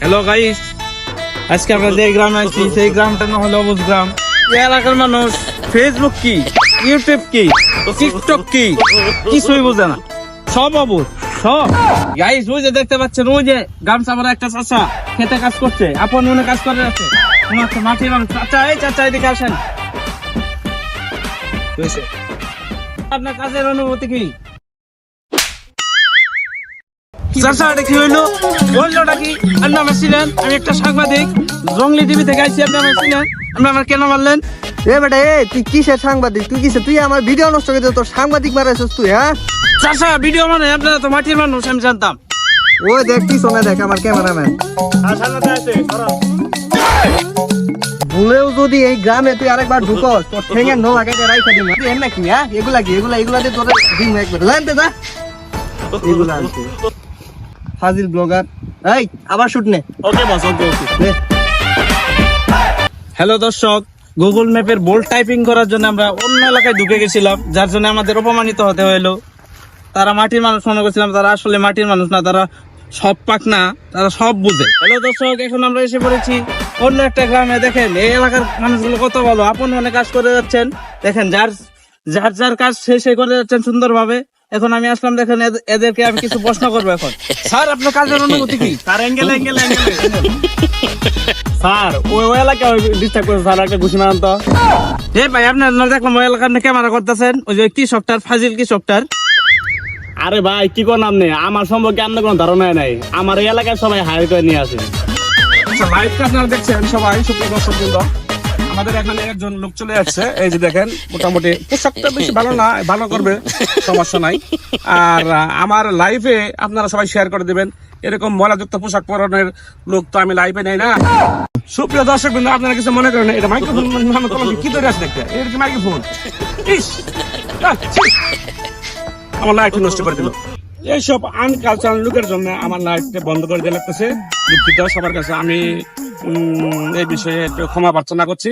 Hello guys আজকে আমরা যে গ্রামে আছি, সেই গ্রামটা না হলো অবুজ গ্রাম। এই এলাকার মানুষ ফেসবুক কি ইউটিউব কি টিকটক কি, কিছুই বোঝে না। সব অবুজ গাইস দেখতে পাচ্ছেন গামছা একটা চাচা, খেতে কাজ করছে। আপন মনে কাজ করে আছে। মানুষ। চাচা, এই আপনার কাজের অনুভূতি কি? চাচা হইল? আমার ছিলেন? আমি একটা সাংবাদিক। জঙ্গলি টিভি থেকে আইছি আপনি আমার ছিলেন? আপনি আমার কেন মারলেন? এ বেটা এ তুই কিসের সাংবাদিক? তুই কিসের? তুই আমার ভিডিও নষ্ট করে তোর সাংবাদিক মারাইছিস তুই হ্যাঁ? চাচা ভিডিও মানে আপনারা তো মাটির মানুষ আমি জানতাম। ওই দেখ কি শোনে দেখ আমার ক্যামেরাম্যান। ভুলেও যদি এই গ্রামে তুই আরেকবার ঢুকস তোর ঠেঙে নো লাগাইতে রাইখা দিম তুই এমন কি হ্যাঁ? এগুলা কি এগুলা এগুলা দিয়ে তোর দিন একবার। লানতে যা। এগুলা ফাজিল ব্লগার। এই আবার শুট নে। Okay boss okay okay hello দর্শক। গুগল ম্যাপের বোল্ড টাইপিং করার জন্য আমরা অন্য এলাকায় ঢুকে গেছিলাম যার জন্য আমাদের অপমানিত হতে হলো তারা মাটির মানুষ মনে করছিলাম তারা আসলে মাটির মানুষ না তারা সব পাক না তারা সব বুঝে। হ্যালো দর্শক এখন আমরা এসে পড়েছি অন্য একটা গ্রামে। দেখেন এই এলাকার মানুষগুলো কত ভালো আপন মনে কাজ করে যাচ্ছেন। দেখেন যার যার যার কাজ সে সে করে যাচ্ছেন সুন্দরভাবে। এখন আমি আসলাম দেখেন এদেরকে আমি কিছু প্রশ্ন করব এখন। স্যার আপনার কাজের অনুভূতি কি? Sir angle angle angle. Sir ওই ওই ডিস্টার্ব স্যার একটা ঘুষি মারান তো। এ ভাই আপনার না দেখলাম ওই এলাকার ক্যামেরা করতেছেন। ওই যে কি সফটার ফাজিল কি সফটার আরে ভাই কি কোন নাম নেই? আমার সম্পর্কে আপনার কোনো ধারণা নাই। আমার এই এলাকায় সবাই হায়ার করে নিয়ে আসে। আচ্ছা লাইভটা আপনারা দেখছেন সবাই সুপ্রিয় দর্শক আমাদের এখানে একজন লোক চলে যাচ্ছে এই যে দেখেন মোটামুটি পোশাকটা বেশি ভালো না ভালো করবে সমস্যা নাই। আর আমার লাইভে আপনারা সবাই শেয়ার করে দিবেন। এরকম ময়লাযুক্ত পোশাক পরনের লোক তো আমি লাইভে নেই না। সুপ্রিয় দর্শক বৃন্দ আপনারা কিছু মনে করেন এটা মাইক্রোফোন মানে কি? ধরে আছে দেখতে? এটা কি মাইক্রোফোন ইস আমার লাইফটা নষ্ট করে দিল। এইসব আনকালচারাল লোকের জন্য আমার লাইফটা বন্ধ করে দিয়ে লাগতেছে। দুঃখিত সবার কাছে আমি এই বিষয়ে ক্ষমা প্রার্থনা করছি।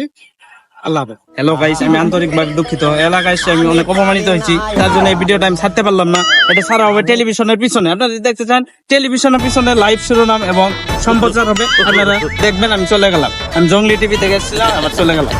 আল্লাহ হ্যালো গাইস আমি আন্তরিকভাবে দুঃখিত। এলা গাইস আমি অনেক অপমানিত হয়েছি। তার জন্য এই ভিডিওটা আমি ছাড়তে পারলাম না। এটা ছাড়া হবে টেলিভিশনের পিছনে। আপনারা যদি দেখতে চান টেলিভিশনের পিছনে লাইভ শিরোনাম এবং সম্প্রচার হবে, আপনারা দেখবেন, আমি চলে গেলাম। আমি জঙ্গলি টিভি থেকে এসেছিলাম, আবার চলে গেলাম।